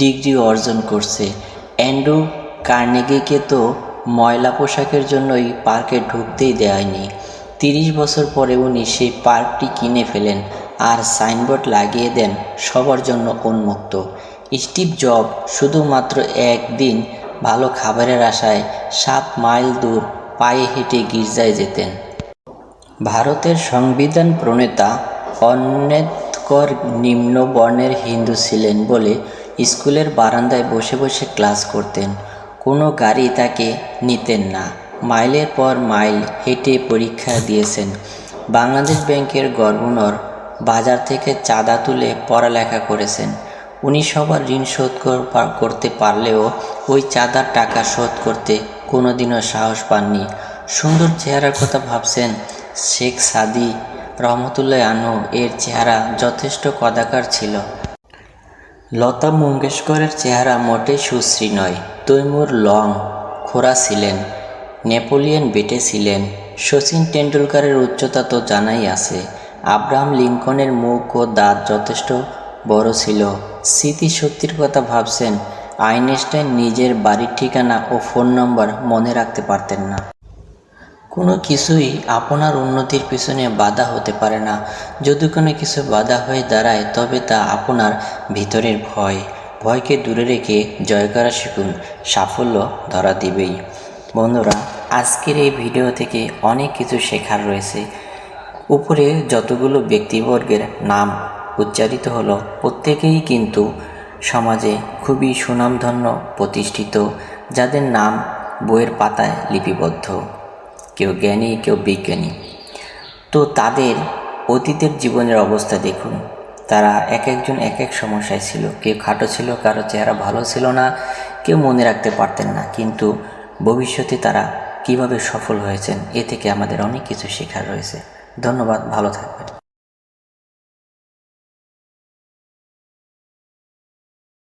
Degree অর্জন করছে। Andrew কার্নেগিকে তো ময়লা পোশাকের জন্যই পার্কে ঢুকতেই দেয়নি। তিরিশ বছর পরে উনি সেই পার্কটি কিনে ফেলেন আর সাইনবোর্ড লাগিয়ে দেন সবার জন্য উন্মুক্ত। স্টিভ জব শুধুমাত্র একদিন ভালো খাবারের আশায় সাত মাইল দূর পায়ে হেঁটে গির্জায় যেতেন। ভারতের সংবিধান প্রণেতা অন্বেদকর নিম্ন বর্ণের হিন্দু ছিলেন বলে স্কুলের বারান্দায় বসে বসে ক্লাস করতেন। কোনো গাড়ি তাকে নিতেন না। মাইলের পর মাইল হেঁটে পরীক্ষা দিয়েছেন। বাংলাদেশ ব্যাংকের গভর্নর বাজার থেকে চাঁদা তুলে পড়ালেখা করেছেন। উনি সবার ঋণ শোধ করতে পারলেও ওই চাঁদার টাকা শোধ করতে কোনোদিনও সাহস পাননি। সুন্দর চেহারার কথা ভাবছেন শেখ সাদি রহমতুল্লাহ আনু এর চেহারা যথেষ্ট কদাকার ছিল। লতা মঙ্গেশকরের চেহারা মোটেই সুশ্রী নয়। তৈমুর লং খোরা ছিলেন, নেপোলিয়ন বেটে ছিলেন, শচীন টেন্ডুলকারের উচ্চতা তো জানাই আছে। আব্রাহাম লিঙ্কনের মুখ ও দাঁত যথেষ্ট বড় ছিল। স্মৃতিশক্তির কথা ভাবছেন, আইনস্টাইন নিজের বাড়ির ঠিকানা ও ফোন নম্বর মনে রাখতে পারতেন না। কোনো কিছুই আপনার উন্নতির পিছনে বাধা হতে পারে না। যদি কোনো কিছু বাধা হয়ে দাঁড়ায়, তবে তা আপনার ভিতরের ভয়। ভয়কে দূরে রেখে জয় করা শিখুন, সাফল্য ধরা দিবেই। বন্ধুরা, আজকের এই ভিডিও থেকে অনেক কিছু শেখার রয়েছে। উপরে যতগুলো ব্যক্তিবর্গের নাম উচ্চারিত হলো, প্রত্যেকেই কিন্তু সমাজে খুবই সুনামধন্য প্রতিষ্ঠিত, যাদের নাম বইয়ের পাতায় লিপিবদ্ধ। কেউ জ্ঞানী, কেউ বিজ্ঞানী। তো তাদের অতীতের জীবনের অবস্থা দেখুন। তারা এক একজন এক এক সমস্যায় ছিল। কেউ খাটো ছিল, কারও চেহারা ভালো ছিল না, কেউ মনে রাখতে পারতেন না। কিন্তু ভবিষ্যতে তারা কীভাবে সফল হয়েছেন, এ থেকে আমাদের অনেক কিছু শেখার রয়েছে। ধন্যবাদ, ভালো থাকবেন।